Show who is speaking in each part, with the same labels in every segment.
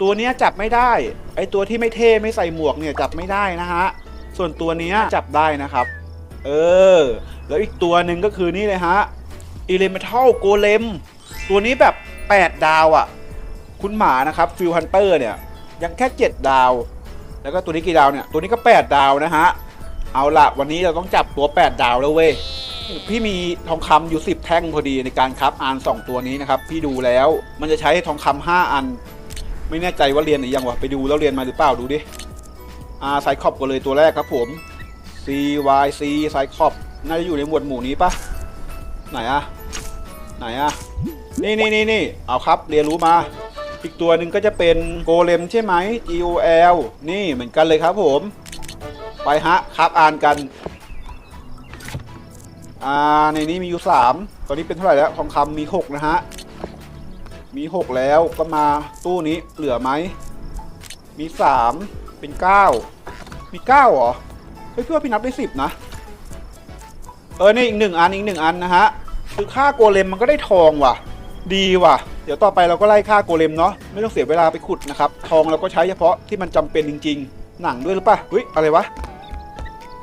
Speaker 1: ตัวเนี้
Speaker 2: ยจับไม่ได้ ไอตัวที่ไม่เท่ไม่ใส่หมวกเนี่ยจับไม่ได้นะฮะ ส่วนตัวเนี้ยจับได้นะครับ เออ แล้วอีกตัวหนึ่งก็คือนี่เลยฮะอิเลเมทัลโกเลมตัวนี้แบบ 8 ดาวอะ่ะ คุณหมานะครับฟิลฮันเตอร์เนี่ย ยังแค่ 7 ดาว แล้วก็ตัวนี้กี่ดาวเนี่ย ตัวนี้ก็ 8 ดาวนะฮะ เอาละวันนี้เราต้องจับตัว 8 ดาวแล้วเว้ยพี่มีทองคำอยู่ 10 แท่งพอดีในการคับอ่าน 2 ตัวนี้นะครับ พี่ดูแล้วมันจะใช้ทองคำ5อัน ไม่แน่ใจว่าเรียนหรือยังวะไปดูแล้วเรียนมาหรือเปล่าดูดิอาไซคอบกันเลยตัวแรกครับผม CYC ไซคอบน่าจะอยู่ในหมวดหมู่นี้ปะไหนอะไหนอะนี่นี่นี่นี่เอาครับ เรียนรู้มา อีกตัวหนึ่งก็จะเป็นโกเลมใช่ไหม GOL นี่เหมือนกันเลยครับผม ไปฮะครับอ่านกันอ่าในนี้มีอยู่ 3 ตอนนี้เป็นเท่าไหร่แล้วทองคำมี 6 นะฮะ มี 6 แล้วก็มาตู้นี้เหลือไหม มี 3 เป็น 9 มี 9เหรอเฮ้ยพี่ว่าพี่นับได้ 10 นะ เออ นี่อีกหนึ่งอันอีกหนึ่งอันนะฮะ คือค่าโกเลมมันก็ได้ทองว่ะ ดีว่ะ เดี๋ยวต่อไปเราก็ไล่ค่าโกเลมเนาะไม่ต้องเสียเวลาไปขุดนะครับ ทองเราก็ใช้เฉพาะที่มันจำเป็นจริง ๆ หนังด้วยหรือปะเฮ้ยอะไรวะ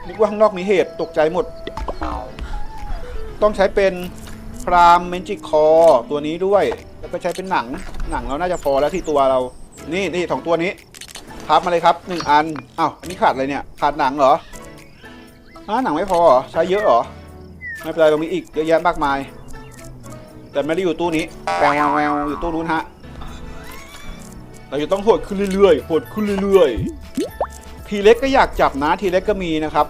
Speaker 2: นึกว่าข้างนอกมีเหตุตกใจหมด ต้องใช้เป็นพรามเมนจิคอตัวนี้ด้วย แล้วก็ใช้เป็นหนังหนังเราน่าจะพอแล้วที่ตัวเรา นี่นี่สองตัวนี้พับมาเลยครับหนึ่งอันอ้าวอันนี้ขาดอะไรเนี่ย ขาดหนังเหรออ้าหนังไม่พอเหรอใช้เยอะเหรอไม่เป็นไรเรามีอีกเยอะแยะมากมาย แต่ไม่ได้อยู่ตู้นี้แววแววอยู่ตู้นู้นฮะเราจะต้องโหดขึ้นเรื่อยๆโหดขึ้นเรื่อยๆทีเล็กก็อยากจับนะทีเล็กก็มีนะครับ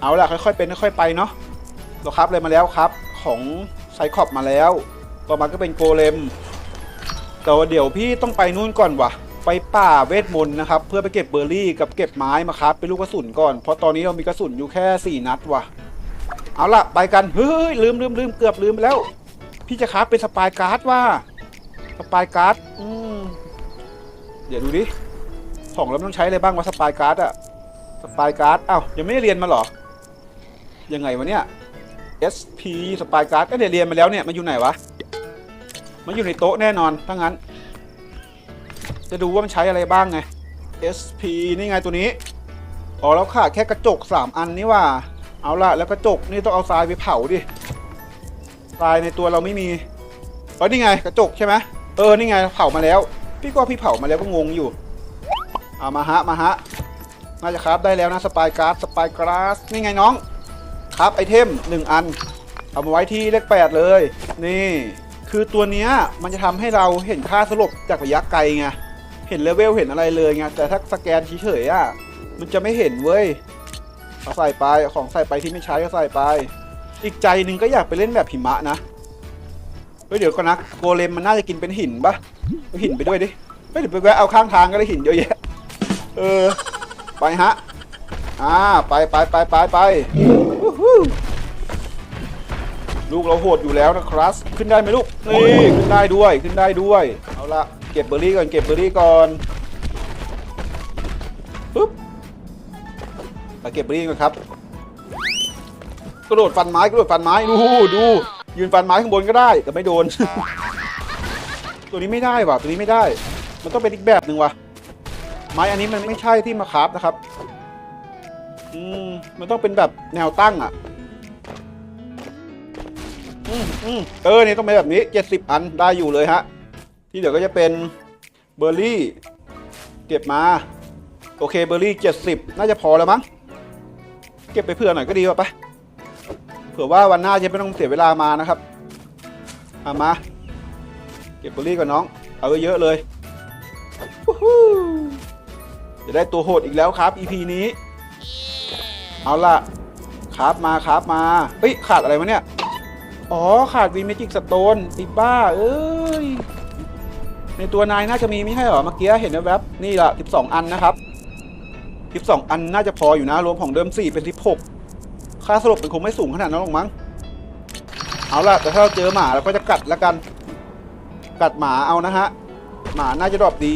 Speaker 2: เอาล่ะค่อยๆเป็นค่อยๆไปเนาะเราครับเลยมาแล้วครับ ของไซคอบมาแล้ว ต่อมาก็เป็นโกเลม แต่ว่าเดี๋ยวพี่ต้องไปนู่นก่อนวะไปป่าเวทมนต์นะครับ เพื่อไปเก็บเบอร์รี่กับเก็บไม้มาครับเป็นลูกกระสุนก่อน เพราะตอนนี้เรามีกระสุนอยู่แค่ 4 นัดว่ะ เอาล่ะไปกัน เฮ้ยลืมลืมลืมเกือบลืมไปแล้ว พี่จะครับเป็นสปายการ์ดว่าสปายการ์ดอืมเดี๋ยวดูดิของเราต้องใช้อะไรบ้างวะสปายการ์ดอะสปายการ์ดอ้าวยังไม่ได้เรียนมาหรอ ยังไงวะเนี่ย SP สปายการ์ดก็เดี๋ยวเรียนมาแล้วเนี่ยมันอยู่ไหนวะ มันอยู่ในโต๊ะแน่นอนถ้างั้น จะดูว่ามันใช้อะไรบ้างไง SP นี่ไงตัวนี้อ๋อแล้วขาดแค่กระจก 3 อันนี่ว่า เอาละแล้วกระจกนี่ต้องเอาทรายไปเผาดิทรายในตัวเราไม่มีเออนี่ไงกระจกใช่ไหมเออนี่ไงเผามาแล้ว พี่ก็พี่เผามาแล้วก็งงอยู่เอามาฮะมาฮะน่าจะครับได้แล้วนะสปายการ์ดสปายกราสนี่ไงน้อง ครับไอเทม1อัน เอามาไว้ที่เลขแปดเลย นี่ คือตัวเนี้ยมันจะทำให้เราเห็นค่าสลบจากระยะไกลไง เห็นเลเวลเห็นอะไรเลยไง แต่ถ้าสแกนเฉยๆอะ มันจะไม่เห็นเว้ยเอาใส่ไปของใส่ไปที่ไม่ใช้ก็ใส่ไป อีกใจหนึ่งก็อยากไปเล่นแบบหิมะนะ เฮ้ยเดี๋ยวก่อนนะโกเลมมันน่าจะกินเป็นหินปะหินไปด้วยดิเฮ้ยเดี๋ยวไปแวะเอาข้างทางก็ได้หินเยอะแยะ เออ ไปฮะ อ่า ไปไปไปไปไปวู้ฮู้ ลูกเราโหดอยู่แล้วนะครับ ขึ้นได้ไหมลูก นี่ขึ้นได้ด้วยขึ้นได้ด้วย เอาละเก็บเบอร์รี่ก่อนเก็บเบอร์รี่ก่อนปึ๊บมาเก็บเบอร์รี่ก่อนครับ กระโดดฟันไม้กระโดดฟันไม้ดูดู ยืนฟันไม้ข้างบนก็ได้แต่ไม่โดน ตัวนี้ไม่ได้ว่ะตัวนี้ไม่ได้ มันต้องเป็นอีกแบบหนึ่งว่ะ ไม้อันนี้มันไม่ใช่ที่มาคราฟนะครับ อืมมันต้องเป็นแบบแนวตั้งอะ อืมอืมเออนี่ต้องเป็นแบบนี้เจ็ดสิบอันได้อยู่เลยฮะ ที่เดี๋ยวก็จะเป็นเบอร์รี่ เก็บมา โอเคเบอร์รี่เจ็ดสิบน่าจะพอแล้วมั้ง เก็บไปเผื่อหน่อยก็ดีว่ะไปเผื่อว่าวันหน้าจะไม่ต้องเสียเวลามานะครับเอามา เก็บเบอร์รี่ก่อนน้อง เอาเยอะเลย จะได้ตัวโหดอีกแล้วครับ EP นี้ เอาล่ะครับมาครับมาเฮ้ยขาดอะไรวะเนี่ย อ๋อ ขาดวีเมจิกสโตนไอ้บ้า เอ้ย ในตัวนายน่าจะมีไม่ใช่เหรอ เมื่อกี้เห็นแวบๆนี่ละ12 อันนะครับสิบสองอันน่าจะพออยู่นะ รวมของเดิมสี่เป็นสิบหกค่าสลบเป็นคงไม่สูงขนาดนั้นหรอกมั้ง เอาล่ะ แต่ถ้าเราเจอหมาเราก็จะกัดแล้วกัน กัดหมาเอานะฮะ หมาน่าจะดรอปดี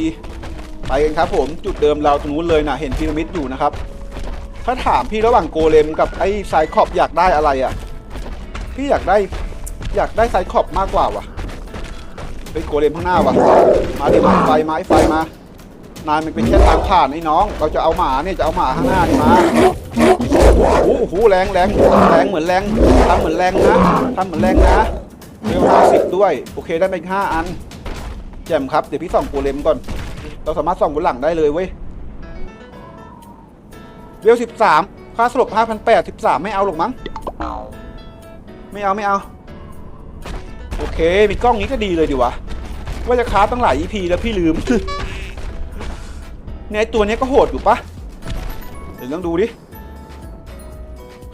Speaker 2: ไปกันครับ ผม จุดเดิมเราตรงนู้นเลยนะเห็นพีระมิดอยู่นะครับ ถ้าถามพี่ระหว่างโกเลมกับไอ้ไซคอบอยากได้อะไรอะ่ะ พี่อยากได้อยากได้ไซคอบมากกว่าวะเฮ้ยโกเลมข้างหน้าวะมาดิมาไฟมาไอ้ไฟมานายมันเป็นแค่ทางผ่านไอ้น้อง เราจะเอาหมาเนี่ยจะเอาหมาข้างหน้านี่มาโอ้โหแรงแรงแรงเหมือนแรงทำเหมือนแรงนะทำเหมือนแรงนะเร็วห้าสิบด้วยโอเคได้ไปห้าอันแจ่มครับเดี๋ยวพี่ส่องโกเลมก่อน เราสามารถส่องบนหลังได้เลยเว้ยเวลสิบสามค่าสลบห้าพันแปดสิบสามไม่เอาหรอกมั้ง ไม่เอาไม่เอา โอเค มีกล้องนี้ก็ดีเลยดีวะ ว่าจะค้าตั้งหลาย EP แล้วพี่ลืมเนี่ยตัวนี้ก็โหดอยู่ปะเดี๋ยวลองดูดิ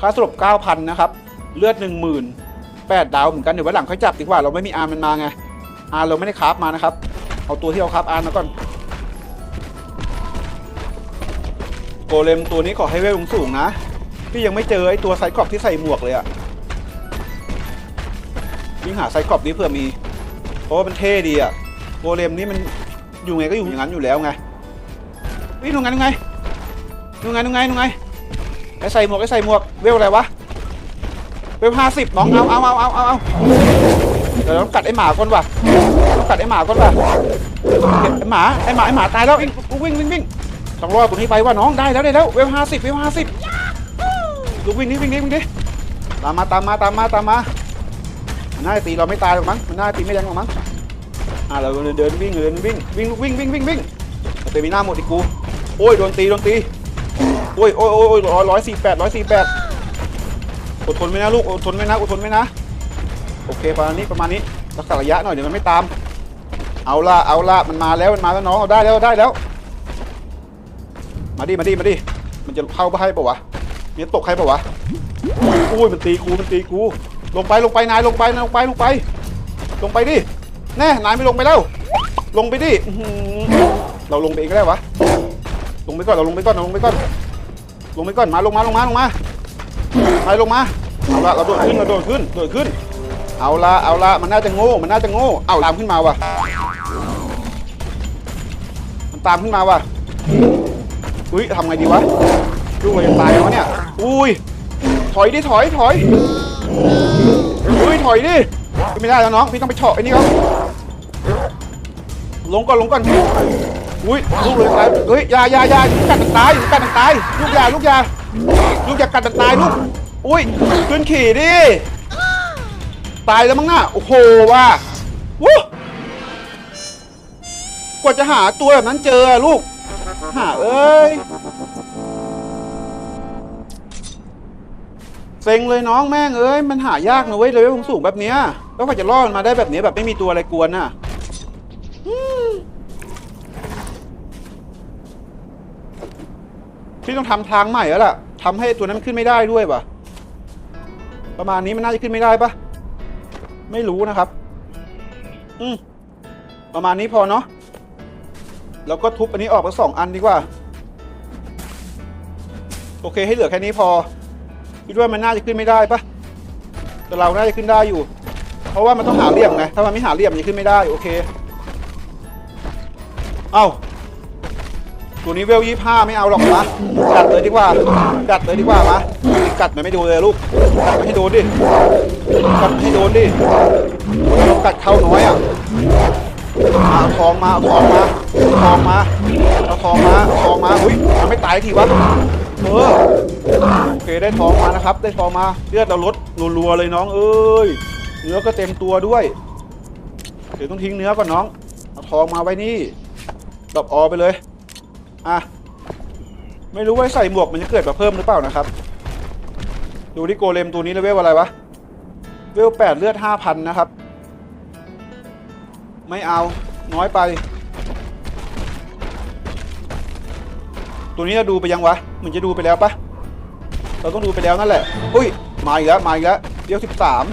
Speaker 2: ค่าสลบ9,000 นะครับ เลือด 10,000 8 ดาวเหมือนกัน เดี๋ยววันหลังค่อยจับดีกว่า เราไม่มีอาร์มันมาไง อาร์เราไม่ได้คราฟมานะครับ เอาตัวที่เราคราฟอาร์มาก่อน โกเลมตัวนี้ขอให้เวลสูงนะ พี่ยังไม่เจอไอตัวไซคลอปที่ใส่หมวกเลยอะ วิ่งหาไซคลอปนี้เผื่อมี เพราะว่ามันเท่ดีอะโกเลมนี่มันอยู่ไงก็อยู่อย่างนั้นอยู่แล้วไงวิ่งดูไงดูไงดูไงดูไงดูไงไอ้ใส่หมวกไอ้ใส่หมวกเวลอะไรวะเวลห้าสิบน้องเอาเอาเอาเอาเอาเอาเดี๋ยวต้องกัดไอ้หมาก่อนว่ะต้องกัดไอ้หมาก่อนว่ะเก็บไอ้หมาไอ้หมาไอ้หมาตายแล้ววิ่งวิ่งวิ่งวิ่งต้องรอดตัวนี้ไปว่าน้องได้แล้วได้แล้วเวลห้าสิบเวลห้าสิบดูวิ่งนี่วิ่งนี่วิ่งนี่ตามมาตามมาตามมาตามมา มันน่าจะตีเราไม่ตายหรอกมั้งมันน่าจะตีไม่แรงหรอกมั้งอะเราเดินเดินวิ่งเดินวิ่งวิ่งวิ่งวิ่งวิ่งวิ่งเตมีหน้าหมดอีกกูโอ้ยโดนตีโดนตีโอ้ยโอ้ยโอ้ยร้อยร้อยสี่แปดร้อยสี่แปดอดทนไว้นะลูกอดทนไว้นะอดทนไว้นะโอเคประมาณนี้ประมาณนี้รักษาระยะหน่อยเดี๋ยวมันไม่ตาม เอาละเอาละมันมาแล้วมันมาแล้วน้องเอาได้แล้วได้แล้ว มาดิมาดิมาดิมันจะเข้าไปให้ปะวะมันจะตกให้ปะวะอุ้ยมันตีกูมันตีกู ลงไปลงไปนายลงไปนายลงไปลงไป ลงไปดิแน่นายไม่ลงไปแล้ว ลงไปดิเราลงไปเองก็ได้วะลงไปก่อนเราลงไปก่อนเราลงไปก่อนลงไปก่อนมาลงมาลงมาลงมาไปลงมาเอาละเราโดดขึ้นเราโดดขึ้นโดดขึ้น เอาละเอาละมันน่าจะโง่มันน่าจะโง่เอาตามขึ้นมาวะมันตามขึ้นมาวะอุ้ยทำไงดีวะดูมันจะตายแล้วเนี่ยอุ้ยถอยดิถอยถอย อุ้ยถอยดิไม่ได้แล้วน้องพี่ต้องไปเฉาะไอ้นี่เขาลงก่อนลงก่อนอุ้ยลูกเลยตายเฮ้ยยายายากัดมันตายกัดมันตายลูกยาลูกยาลูกยากัดมันตายลูกอุ้ยขึ้นขี่ดิตายแล้วมั้งน่ะโอ้โหว่ะวู้กว่าจะหาตัวแบบนั้นเจอลูกหาเอ้ย ซ็งเลยน้องแม่งเอ้ยมันหายากนะเว้ยเลเวลสูงๆแบบเนี้ยแล้วกว่าจะรอดมาได้แบบเนี้ยแบบไม่มีตัวอะไรกวนน่ะพี่ต้องทำทางใหม่แล้วล่ะทำให้ตัวนั้นมันขึ้นไม่ได้ด้วยว่ะ ประมาณนี้มันน่าจะขึ้นไม่ได้ปะไม่รู้นะครับ อืมประมาณนี้พอเนาะแล้วก็ทุบอันนี้ออกไปสองอันดีกว่า โอเคให้เหลือแค่นี้พอ คิดว่ามันน่าจะขึ้นไม่ได้ปะแต่เราน่าจะขึ้นได้อยู่ เพราะว่ามันต้องหาเหลี่ยมไงถ้ามันไม่หาเหลี่ยมมันจะขึ้นไม่ได้โอเค เอ้าตัวนี้เวลยี่ห้าไม่เอาหรอกนะกัดเลยดีกว่ากัดเลยดีกว่ามากัดมันไม่ดูเลยลูกกัดไม่ให้โดนดิกัดให้โดนดิเรากัดเข้าน้อยอะเอาทองมาเอาทองมาเอาทองมาเอาทองมาเอาทองมาอุ้ยมันไม่ตายทีวะ เออโอเคได้ทองมานะครับ ได้ทองมาเลือดเราลดรัวๆเลยน้อง เอ้ยเนื้อก็เต็มตัวด้วยเดี๋ยวต้องทิ้งเนื้อก่อนน้องเอาทองมาไว้นี่ดรอปออไปเลยอะไม่รู้ว่าใส่หมวกมันจะเกิดมาเพิ่มหรือเปล่านะครับ ดูที่โกเลมตัวนี้เลเวลอะไรวะเวลแปดเลือดห้าพันนะครับ ไม่เอาน้อยไป ตัวนี้เราดูไปยังวะเหมือนจะดูไปแล้วปะเราต้องดูไปแล้วนั่นแหละอุ้ยมาอีกแล้วมาอีกแล้วเดี๋ยวสิบสาม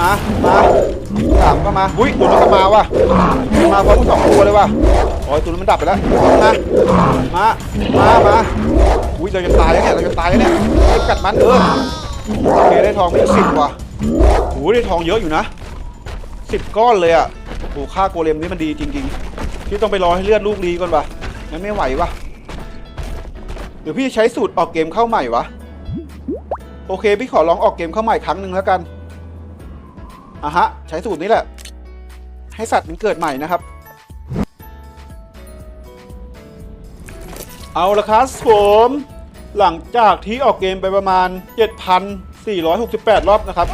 Speaker 2: มามาสามก็มาอุ้ยตัวนั้ก็มาว่ะมาพร้อมกันสองตัวเลยว่ะโอ้ยตัวนั้มันดับไปแล้วมามามามาอุ้ยเราจะตายแล้วเนี่ยเราจะตายแล้วเนี่ยรีบกัดมันเออโอเคได้ทองไปสิบว่ะโอ้ยได้ทองเยอะอยู่นะสิบก้อนเลยอะโอ้ค่าโกเลมนี่มันดีจริงๆพี่ต้องไปรอให้เลือดลูกดีก่อนว่ะงั้นไม่ไหวว่ะ เดี๋ยวพี่ใช้สูตรออกเกมเข้าใหม่วะ โอเค พี่ขอลองออกเกมเข้าใหม่ครั้งหนึ่งแล้วกันอะฮะ ใช้สูตรนี้แหละ ให้สัตว์มันเกิดใหม่นะครับ เอาละครับผมหลังจากที่ออกเกมไปประมาณ 7,468 รอบนะครับ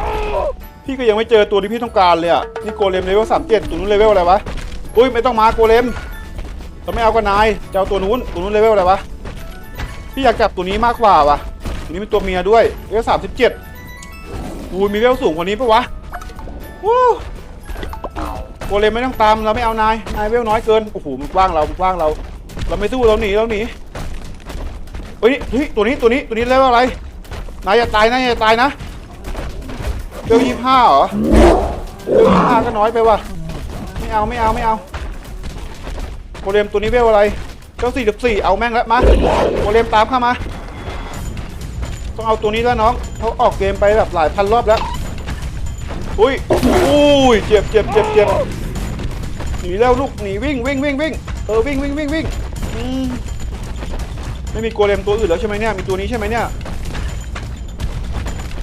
Speaker 2: พี่ก็ยังไม่เจอตัวที่พี่ต้องการเลยอะ นี่โกเลมเลเวล37ตัวนู้นเลเวลอะไรวะ อุ้ยไม่ต้องมาโกเลมเราไม่เอากับนายจะเอาตัวนู้นตัวนู้นเลเวลอะไรวะ พี่อยากจับตัวนี้มากกว่าว่ะตัวนี้เป็นตัวเมียด้วยเลเวล37อูยมีเลเวลสูงกว่านี้ปะวะวู้โกเลมไม่ต้องตามเราไม่เอานายนายเลเวลน้อยเกินโอ้โหมันกว้างเรามันกว้างเรา เราไม่สู้เราหนีเราหนีเฮ้ยเฮ้ยตัวนี้ตัวนี้ตัวนี้เลเวลอะไรนายอย่าตายนะอย่าตายนะเลเวลยี่ห้าเหรอเลเวลยี่ห้าก็น้อยไปว่ะไม่เอาไม่เอาไม่เอาโกเลมตัวนี้เวลอะไร เจ้าสี่สิบสี่เอาแม่งแล้วมาโกเลมตามเข้ามา ต้องเอาตัวนี้แล้วน้องเขาออกเกมไปแบบหลายพันรอบแล้ว อุ้ยอุ้ยเจ็บเจ็บเจ็บเจ็บหนีแล้วลูกหนีวิ่งวิ่งวิ่งวิ่งเออวิ่งวิ่งวิ่งวิ่งไม่มีโกเลมตัวอื่นแล้วใช่ไหมเนี่ยมีตัวนี้ใช่ไหมเนี่ย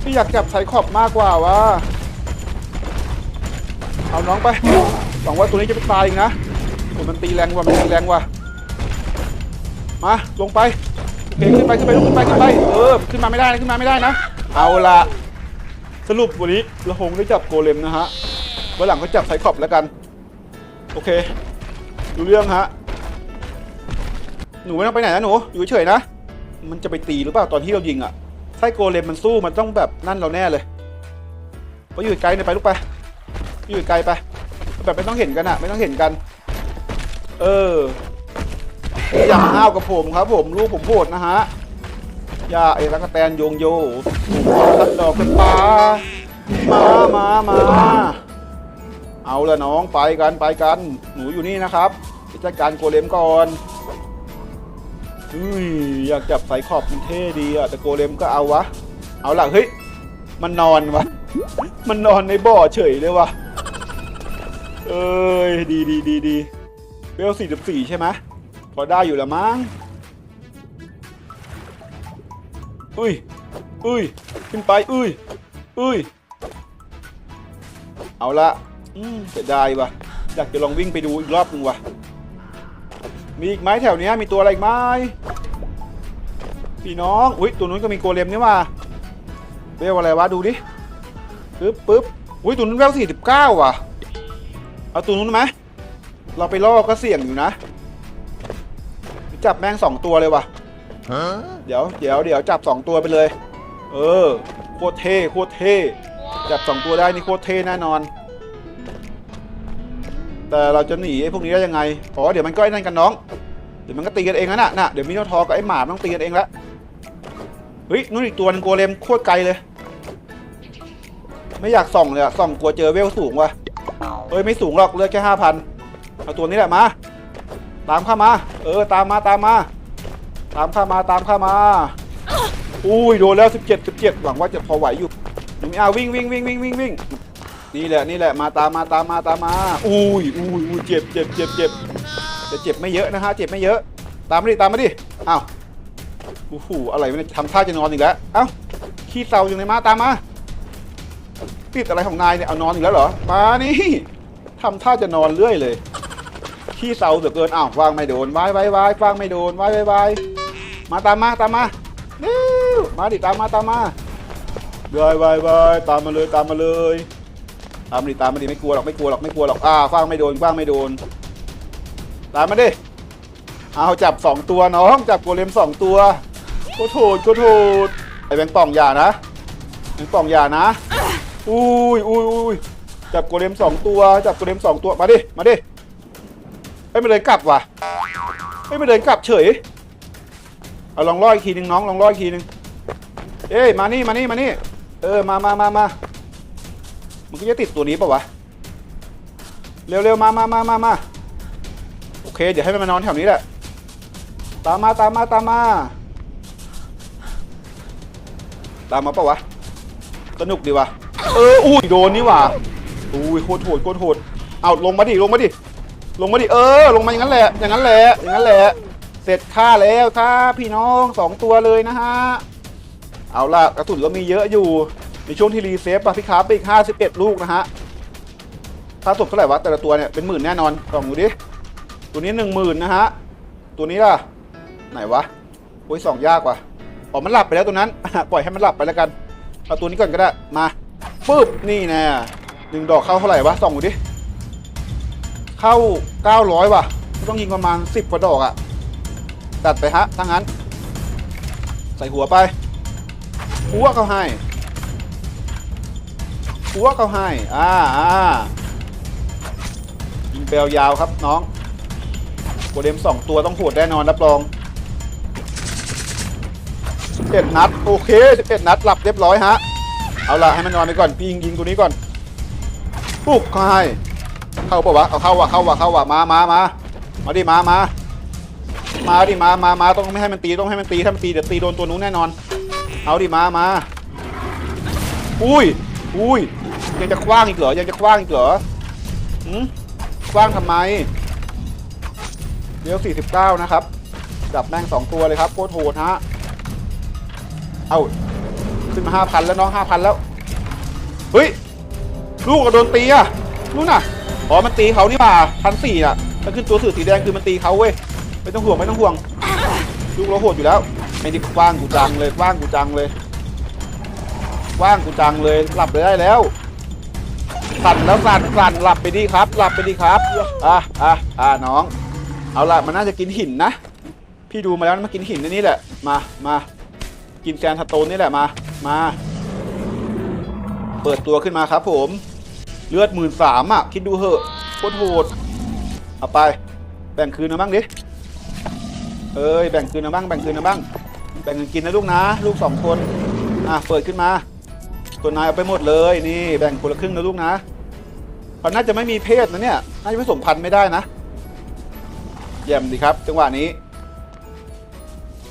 Speaker 2: พี่อยากจับไซคอบมากกว่าวะเอาน้องไปหวังว่าตัวนี้จะไม่ตายอีกนะมันตีแรงว่ะมันตีแรงว่ะ มาลงไปเขึ้นไปขึ้นไปลุกขึ้นไปขึ้นไปเออขึ้นมาไม่ได้นะขึ้นมาไม่ได้นะ เอาละสรุปวันนี้เราคงได้จับโกเลมนะฮะวันหลังก็จับไซคอปแล้วกัน โอเคดูเรื่องฮะหนูไม่ต้องไปไหนนะหนูอยู่เฉยนะ มันจะไปตีหรือเปล่าตอนที่เรายิงอะถ้โกเลมมันสู้มันต้องแบบนั่นเราแน่เลยไปอยู่ไกลหน่อยไปลูกไปอยู่ไกลไปแบบไม่ต้องเห็นกันอะไม่ต้องเห็นกัน เออ อย่าห้าวกับผมครับผมลูกผมโหดนะฮะอย่าไอ้รักแตนโยงโยตัดดอกเป็นปลามามามาเอาละน้องไปกันไปกัน หนูอยู่นี่นะครับไปจัดการโกเลมก่อนอุ้ยอยากจับสายขอบมันเท่ดีอะแต่โกเลมก็เอาวะ เอาล่ะเฮ้ยมันนอนวะมันนอนในบ่อเฉยเลยวะเอ้ยดีดีดีดีเบลสี่สิบสี่ใช่ไหม พอได้อยู่แล้วมั้งอุ้ยอุ้ยขึ้นไปอุ้ยอุ้ยเอาละอืมเสียดายว่ะอยากจะลองวิ่งไปดูอีกรอบนึงว่ะ มีอีกไหมแถวเนี้ยมีตัวอะไรอีกไหมพี่น้องอุ้ยตัวนู้นก็มีโกเลมนี่ว่ะเวลอะไรวะดูดิปึ๊บปึ๊บอุ้ยตัวนู้นเวลสี่สิบเก้าว่ะเอาตัวนู้นไหมเราไปล่อก็เสี่ยงอยู่นะ จับแม่งสองตัวเลยว่ะเดี๋ยวเดี๋ยวเดี๋ยวจับสองตัวไปเลย เออโคตรเท่โคตรเท่จับสองตัวได้นี่โคตรเท่แน่นอน แต่เราจะหนีไอ้พวกนี้ได้ยังไงอ๋อเดี๋ยวมันก็ไอ้นั่นกันน้องเดี๋ยวมันก็ตีกันเองนะน่ะน่ะเดี๋ยวมิโนทอร์กับไอ้หมามันต้องตีกันเองละเฮ้ยนู่นอีกตัวหนึงโกเลมโคตรไกลเลย ไม่อยากส่องเลยอะส่องกลัวเจอเวลสูงว่ะเอ้ยไม่สูงหรอกเลือกแค่ห้าพันเอาตัวนี้แหละมา ตามข้ามา เออ ตามมาตามมา ตามข้ามาตามข้ามา อุ้ยโดนแล้ว 17 17 หวังว่าจะพอไหวอยู่หนูไม่เอาวิ่งวิ่งวิ่งวิ่งวิ่งวิ่งนี่แหละนี่แหละมาตามมาตามมาตามมา อุ้ยอุ้ยอุ้ยเจ็บเจ็บเจ็บเจ็บแต่เจ็บไม่เยอะนะฮะเจ็บไม่เยอะ ตามมาดิตามมาดิอ้าวโอ้โหอะไรวะเนี่ยทำท่าจะนอนอีกแล้วเอ้าขี้เศร้าอยู่ในมาตามมาติดอะไรของนายเนี่ยเอานอนอีกแล้วเหรอมานี่ทำท่าจะนอนเรื่อยเลย ขี้เศร้าเหลือเกินอ้าววางไม่โดนวายวายวายวางไม่โดนวายวายวายมาตามมาตามมาเร็วมาดิตามมาตามมาวายวายวายตามมาเลยตามมาเลยตามมาดิตามมาดิไม่กลัวหรอกไม่กลัวหรอกไม่กลัวหรอกอ่าฟางไม่โดนฟางไม่โดน ตามมาดิเอาจับสองตัวน้องจับโกเลมสองตัวโคตรโหดโคตรโหดไอแบงค์ป่องอย่านะแบงค์ป่องอย่านะอุ้ยอุ้ยอุ้ยจับโกเลมสองตัว จับโกเลมสองตัวมาดิมาดิ เอ้ยไม่เดินกลับว่ะเอ้ยไม่เดินกลับเฉยเอาลองล่ออีกทีนึงน้องลองล่ออีกทีนึงเอ้ยมานี่มานี่มานี่เออมามามามามันก็จะติดตัวนี้ป่ะวะเร็วเร็วมามามามามาโอเค เดี๋ยวให้มันมานอนแถวนี้แหละตามมาตามมาตามมาตามมาป่ะวะสนุกดีวะเอออุ้ยโดนนี่ว่ะอุ้ยโคตรโหดโคตรโหดเอาลงมาดิลงมาดิ ลงมาดิเออ ลงมาอย่างนั้นแหละอย่างนั้นแหละอย่างนั้นแหละ เสร็จค่าแล้วค่าพี่น้องสองตัวเลยนะฮะเอาล่ะกระสุนเรามีเยอะอยู่ในช่วงที่รีเซฟอะพี่คาร์ไปอีกห้าสิบเอ็ดลูกนะฮะค่าตกเท่าไหร่วะแต่ละตัวเนี่ยเป็นหมื่นแน่นอนลองดูดิตัวนี้หนึ่งหมื่นนะฮะตัวนี้ล่ะไหนวะโอ้ยสองยากว่ะอ๋อมันหลับไปแล้วตัวนั้น ปล่อยให้มันหลับไปแล้วกันเอาตัวนี้ก่อนก็ได้มาปึ๊บนี่แน่หนึ่งดอกเข้าเท่าไหร่วะส่องดูดิ เข้าเก้าร้อยว่ะ ต้องยิงประมาณสิบกว่าดอกอะตัดไปฮะถ้างั้น ใส่หัวไปหัวเขาให้หัวเขาให้ อ่าอ่ายิงเปลยาวครับน้องโกเดมสองตัวต้องโหดแน่นอนรับรองเจ็ดนัด โอเคสิบเอ็ดนัดหลับเรียบร้อยฮะ เอาละให้มันนอนไปก่อน พี่ยิงยิงตัวนี้ก่อนปุ๊บเขาให้ เข้าปะวะเอาเข้าวะเข้าวะเข้าวะมามามามาดิมามามาดิมามามาต้องไม่ให้มันตีต้องให้มันตีถ้ามันตีเดี๋ยวตีโดนตัวนู้นแน่นอน เอาดิมามาอุ้ยอุ้ยยังจะคว้างอีกเหรอยังจะคว้างอีกเหรอหืมคว้างทำไมเดี๋ยว49 นะครับจับแม่งสองตัวเลยครับโคตรโหดฮะเอาขึ้นมา5,000แล้วน้อง5,000แล้วเฮ้ยลูกก็โดนตีอะนู่นน่ะ อ๋อมันตีเขานี่ป่าพันสี่อะถ้าขึ้นตัวสื่อสีแดงคือมันตีเขาเว้ยไม่ต้องห่วงไม่ต้องห่วงลูกเราโหดอยู่แล้วไม่ด้กว้างกูจังเลยกว้างกูจังเลยกว้างกูจังเลยหลับไปได้แล้วสั่นแล้วสั่นสั่นหลับไปดีครับ หลับไปดีครับอะอะอะน้อง เอาละมันน่าจะกินหินนะพี่ดูมาแล้วมันกินหินในนี้แหละมามากินแซนสโตนนี่แหละมามา เปิดตัวขึ้นมาครับผม เลือดหมื่นสามอะ คิดดูเหอะโคตรโหดเอาไป แบ่งคืนนะบ้างดิเอ้ยแบ่งคืนนะบ้างแบ่งคืนนะบ้างแบ่งกันกินนะลูกนะ ลูกสองคนอะเปิดขึ้นมาตัวนายเอาไปหมดเลยนี่ แบ่งคนละครึ่งนะลูกนะเขาน่าจะไม่มีเพศนะเนี่ยน่าจะผสมพันธุ์ไม่ได้นะเยี่ยมดีครับ จังหวะนี้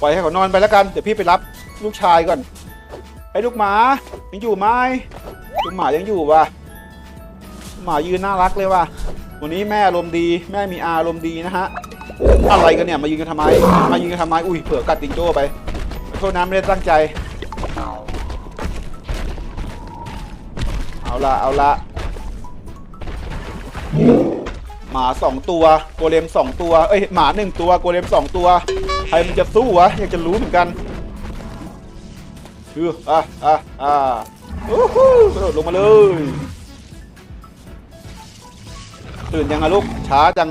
Speaker 2: ปล่อยให้เขานอนไปแล้วกันเดี๋ยวพี่ไปรับลูกชายก่อนไอ้ลูกหมายังอยู่ไหมลูกหมายังอยู่วะ หมายืนน่ารักเลยว่ะวันนี้แม่อารมณ์ดี แม่มีอารมณ์ดีนะฮะอะไรกันเนี่ยมายืนกันทำไม มายืนกันทำไมอุ้ยเผื่อกัดติงโจ้ไปโทษนะไม่ได้ตั้งใจ เอาละเอาละหมาสองตัวโกเลมสองตัวเอ้ยหมาหนึ่งตัวโกเลมสองตัวใครมันจะสู้วะอยากจะรู้เหมือนกันคืออะอะอะอู้หูกระโดดลงมาเลย ตื่นยังอะลูก ช้าจัง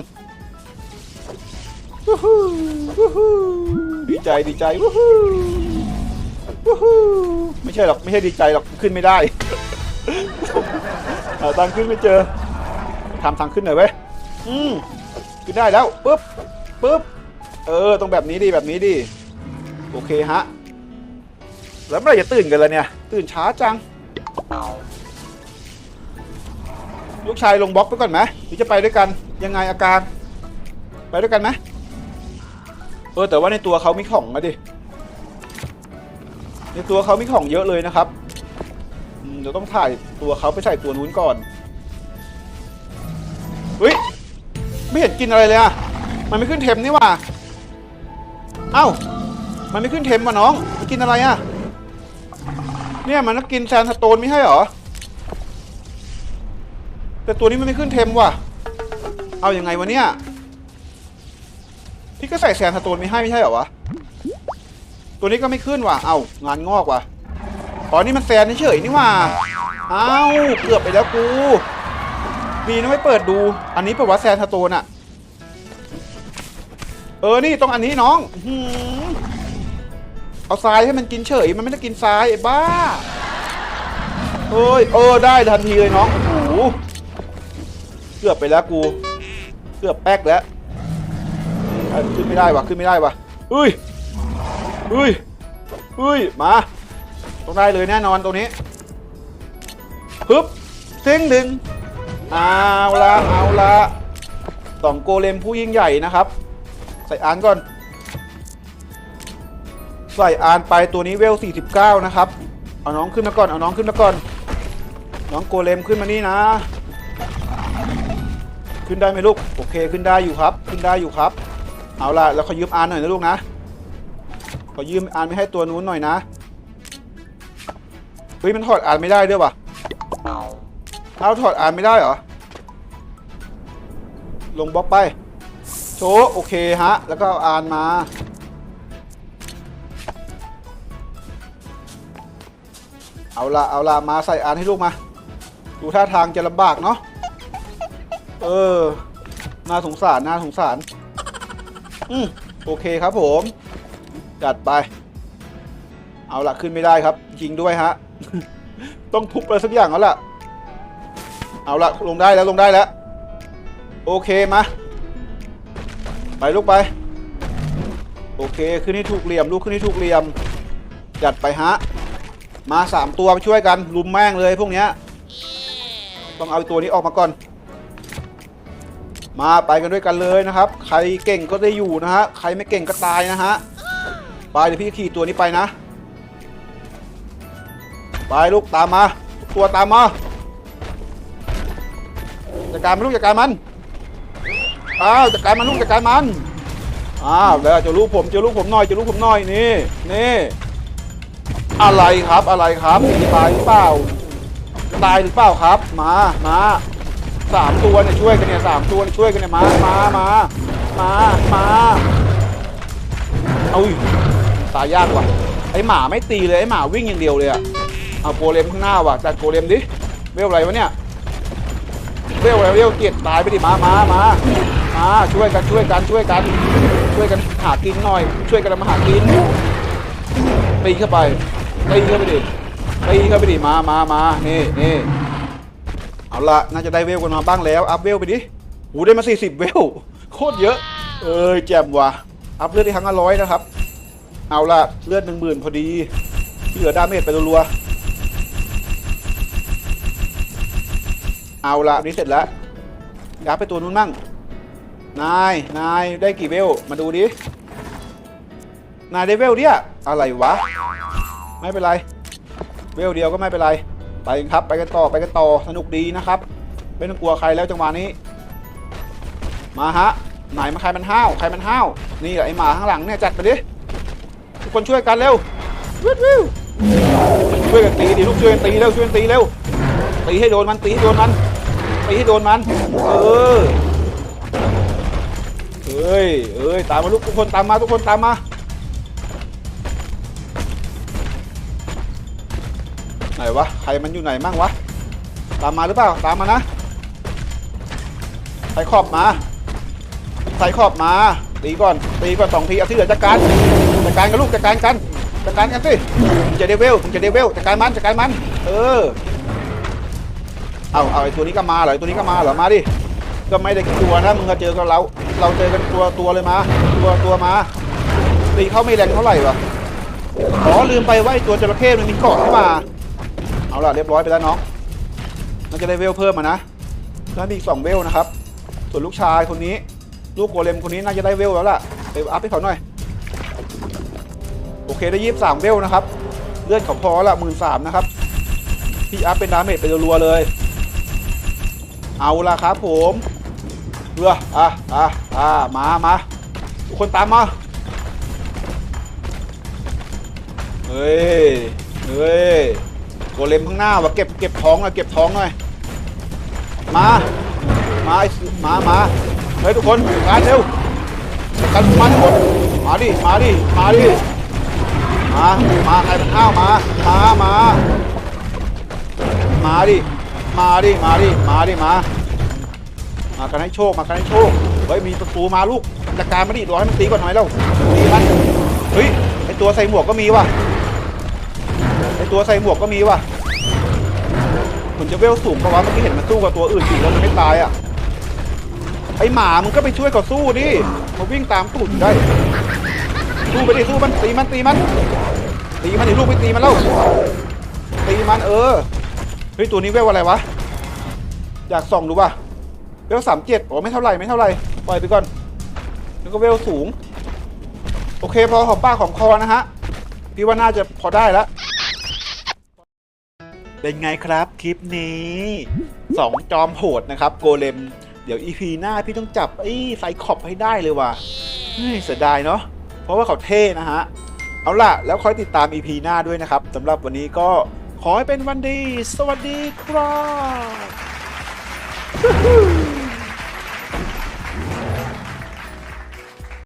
Speaker 2: วู้ฮู้วู้ฮู้ดีใจดีใจวู้ฮู้วู้ฮู้ไม่ใช่หรอกไม่ใช่ดีใจหรอกขึ้นไม่ได้หาทางขึ้นไม่เจอทำทางขึ้นหน่อยเว้ยอืมขึ้นได้แล้วปุ๊บปุ๊บเออตรงแบบนี้ดีแบบนี้ดีโอเคฮะแล้วเมื่อไหร่จะตื่นกันล่ะเนี่ย ตื่นช้าจัง ลูกชายลงบล็อกไปก่อนไหมหรือจะไปด้วยกันยังไงอาการ ไปด้วยกันไหมเออแต่ว่าในตัวเขามีของนะดิในตัวเขามีของเยอะเลยนะครับเดี๋ยวต้องถ่ายตัวเขาไปใส่ตัวนู้นก่อนเฮ้ยไม่เห็นกินอะไรเลยอะมันไม่ขึ้นเทมนี่ว่าเอ้ามันไม่ขึ้นเทมว่ะน้องกินอะไรอะเนี่ยมันต้องกินแซนสโตนไม่ใช่หรอ แต่ตัวนี้มันไม่ขึ้นเทมว่ะ เอาอยัางไงวะเนี่ย พี่ก็ใส่แซนสโตนไม่ให้ไม่ใช่เหรอวะ ตัวนี้ก็ไม่ขึ้นว่ะ เอางานงอกว่ะอ๋อนี่มันแซนเฉยนี่ว่าเอ้าเกือบไปแล้วกู ดีนะไม่เปิดดู อันนี้เป็นวัดแซนสโตนอะเออ นี่ต้องอันนี้น้องอเอาทรายให้มันกินเฉย มันไม่ได้กินทรายไอ้บ้า เอ้ย เออ ได้ทันทีเลยน้อง โอ้โห เกือบไปแล้วกู เกือบแป๊กแล้วขึ้นไม่ได้วะขึ้นไม่ได้วะเฮ้ยเฮ้ยเฮ้ยมาต้องได้เลยแน่นอนตรงนี้ฮึบเส้งหนึ่งเอาละเอาละสองโกเลมผู้ยิ่งใหญ่นะครับ ใส่อานก่อน ใส่อานไปตัวนี้เวล 49 นะครับ เอาน้องขึ้นมาก่อน เอาน้องขึ้นมาก่อน น้องโกเลมขึ้นมานี่นะ ขึ้นได้ไหมลูก โอเคขึ้นได้อยู่ครับ ขึ้นได้อยู่ครับ เอาล่ะแล้วขอยืมอานหน่อยนะลูกนะขอยืมอานไม่ให้ตัวนู้นหน่อยนะเฮ้ยมันถอดอานไม่ได้ด้วยวะเอาถอดอานไม่ได้เหรอลงบล็อกไปโชว์โอเคฮะ แล้วก็เอาอานมาเอาละเอาละมาใส่อานให้ลูกมา ดูท่าทางจะลำบากเนาะ เออ น่าสงสาร น่าสงสาร อืมโอเคครับผม จัดไป เอาละขึ้นไม่ได้ครับ ยิงด้วยฮะ ต้องทุบอะไรสักอย่างแล้วล่ะ เอาละลงได้แล้วลงได้แล้ว โอเคมา ไปลูกไป โอเค ขึ้นให้ถูกเหลี่ยม ลูกขึ้นให้ถูกเหลี่ยม จัดไปฮะ มาสามตัวไปช่วยกันลุมแม่งเลยพวกเนี้ย ต้องเอาตัวนี้ออกมาก่อน มาไปกันด้วยกันเลยนะครับ ใครเก่งก็ได้อยู่นะฮะ ใครไม่เก่งก็ตายนะฮะ ไปเดี๋ยวพี่ขี่ตัวนี้ไปนะ ไปลูกตามมา ตัวตามมา จัดการมันลูกจัดการมัน อ้าวจัดการมันลูกจัดการมัน อ้าวแล้วจะลูกผมจะลูกผมหน่อยจะลูกผมหน่อยนี่นี่อะไรครับอะไรครับจะตายหรือเปล่าตายหรือเปล่าครับ มามา สามตัวเนี่ยช่วยกันเนี่ยสามตัวช่วยกันเนี่ยมามามามามาเอาตายยากว่ะไอหมาไม่ตีเลยไอหมาวิ่งอย่างเดียวเลยอะเอาโกเลมข้างหน้าว่ะจัดโกเลมดิเวลอะไรวะเนี่ยเวลอะไรเวลเกียตายไปดิมามามามาช่วยกันช่วยกันช่วยกัน ช่วยกันหากินหน่อย ช่วยกันมาหากินตีเข้าไปตีเข้าไปดิตีเข้าไปดิมามามานี่นี่ เอาละน่าจะได้เวลกันมาบ้างแล้ว อัพเวลไปดิหูได้มา 40 เวล โคตรเยอะ เอ้ยแจ่มว่ะ อัพเลือดได้ครั้งละร้อยนะครับ เอาละเลือดหนึ่งหมื่นพอดี เหลือดาเมจไปรัวๆเอาละนี่เสร็จแล้วยับไปตัวนู้นมั่ง นาย นายได้กี่เวล มาดูดิ นายได้เวลเนี่ย อะไรวะ ไม่เป็นไร เวลเดียวก็ไม่เป็นไร ไปครับไปกันต่อไปกันต่อสนุกดีนะครับ ไม่ต้องกลัวใครแล้วจังหวะนี้ มาฮะไหนมาใครมันห้าวใครมันห้าวนี่แหละไอหมาข้างหลังเนี่ยจัดไปดิทุกคนช่วยกันเร็ววิววิวช่วยกันตีดิลูกช่วยกันตีเร็วช่วยกันตีเร็วตีให้โดนมันตีให้โดนมันตีให้โดนมันเออเอ้ยเอ้ยตามมาลูกทุกคนตามมาทุกคนตามมา นวะ ใครมันอยู่ไหนมั่งวะ ตามมาหรือเปล่า ตามมานะ ใส่ขอบมา ใส่ขอบมา ตีก่อน ตีก่อนสองทีเอาที่เหลือจัดการ จัดการกันลูก จัดการกัน จัดการกันสิมึงจะเดวิลมึงจะเดวิลจัดการมัน จัดการมัน เออ เอาเอาไอ้ตัวนี้ก็มาเหรอไอ้ตัวนี้ก็มาเหรอ มาดิ ก็ไม่ได้กี่ตัวนะ มึงก็เจอกับเรา เราเจอกันตัวตัวเลยมา ตัวตัวมา ตีเขาไม่แรงเท่าไหร่วะอ๋อลืมไปว่าไอ้ตัวจระเข้มันมีเกาะเข้ามา เอาล่ะเรียบร้อยไปแล้วน้องมันจะได้เวลเพิ่มมานะแล้วมีอีกสองเวลนะครับ ส่วนลูกชายคนนี้ ลูกโกเลมคนนี้น่าจะได้เวลแล้วล่ะไปอัพให้เขาหน่อย โอเคได้ยี่สิบสามเวลนะครับ เลือดเขาพอละหมื่นสามนะครับ พี่อัพเป็นดาเมจไปรัวๆเลย เอาละครับผมเรืออะอะอะมามาทุกคนตามมา เฮ้ย เฮ้ย โกเลมข้างหน้าว่ะเก็บเก็บท้องหน่อยเก็บท้องหน่อยมา มาไอ้สิมามาเฮ้ยทุกคนการเร็วกันมันหมดมาดิมาดิมาดิมามาใครเป็นข้าวมามามามาดิมาดิมาดิมาดิมามากันให้โชคมากันให้โชคเฮ้ยมีประตูมาลูกจัดการมาดิรอให้มันตีก่อนหน่อยแล้วตีมันเฮ้ยไอตัวใส่หมวกก็มีว่ะ ตัวใส่หมวกก็มีว่ะเหมือนจะเวลสูงเพราะว่าเมื่อกี้เห็นมันสู้กับตัวอื่นจริแล้วมันไม่ตายอะไอหมามึงก็ไปช่วยเขาสู้ดิมาวิ่งตามตูดได้สู้ไปดิสู้มันตีมันตีมัน ตีมันดิลูกไปตีมันแล้วตีมันเออเฮ้ยตัวนี้เวลอะไรวะอยากส่องดูป่ะเวลสามเจ็ดโอ้ไม่เท่าไหร่ไม่เท่าไหร่ปล่อยไปก่อนแล้วก็เวลสูง โอเคพอหอมปากหอมคอนะฮะพี่ว่าน่าจะพอได้แล้ว เป็นไงครับคลิปนี้สองจอมโหดนะครับ โกเลม เดี๋ยวอีพีหน้าพี่ต้องจับไอ้ไซคอบให้ได้เลยว่ะเฮ้ยเสียดายเนาะเพราะว่าเขาเท่นะฮะ เอาล่ะ แล้วคอยติดตามอีพีหน้าด้วยนะครับสำหรับวันนี้ก็ขอให้เป็นวันดี สวัสดีครับ